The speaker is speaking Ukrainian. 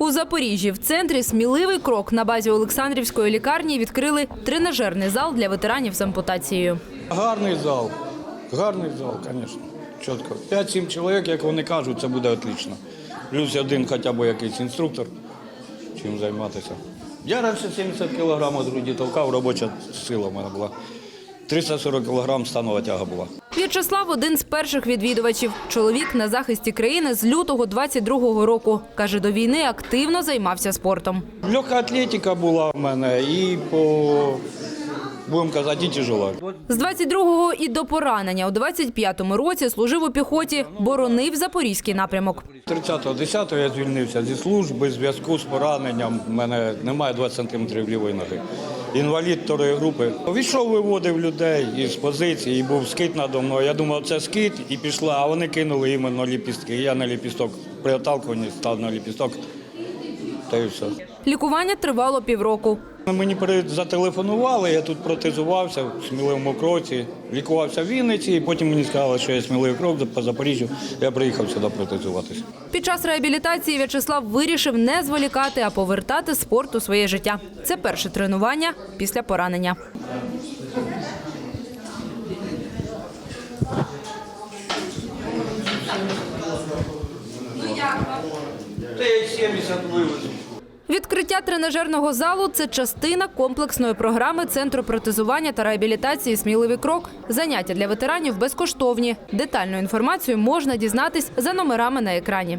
У Запоріжжі в центрі сміливий крок на базі Олександрівської лікарні відкрили тренажерний зал для ветеранів з ампутацією. Гарний зал. Гарний зал, звісно. Чітко. 5-7 чоловік, як вони кажуть, це буде отлично. Плюс один хоча б якийсь інструктор, чим займатися. Я раніше 70 кг груді толкав, робоча сила в мене була. 340 кг станова тяга була. В'ячеслав один з перших відвідувачів. Чоловік на захисті країни з лютого 22-го року. Каже, до війни активно займався спортом. Легка атлетика була в мене і по, будемо казати, і тяжела. З 22-го і до поранення у 25-му році служив у піхоті, боронив запорізький напрямок. 30.10 я звільнився зі служби в зв'язку з пораненням. У мене немає 20 сантиметрів лівої ноги. Інвалід второї групи. Війшов, виводив людей із позиції, і був скит надо мною. Я думав, це скит, і пішла, а вони кинули іменно ліпістки. Я на ліпісток при оталкуванні став на ліпісток. Та й все. Лікування тривало півроку. Мені зателефонували, я тут протезувався в сміливому кроці, лікувався в Вінниці, і потім мені сказали, що я сміливий крок по Запоріжжю. Я приїхав сюди протезуватися. Під час реабілітації В'ячеслав вирішив не зволікати, а повертати спорт у своє життя. Це перше тренування після поранення. Та я 70 вивезу. Відкриття тренажерного залу це частина комплексної програми Центру протезування та реабілітації Сміливий крок. Заняття для ветеранів безкоштовні. Детальну інформацію можна дізнатись за номерами на екрані.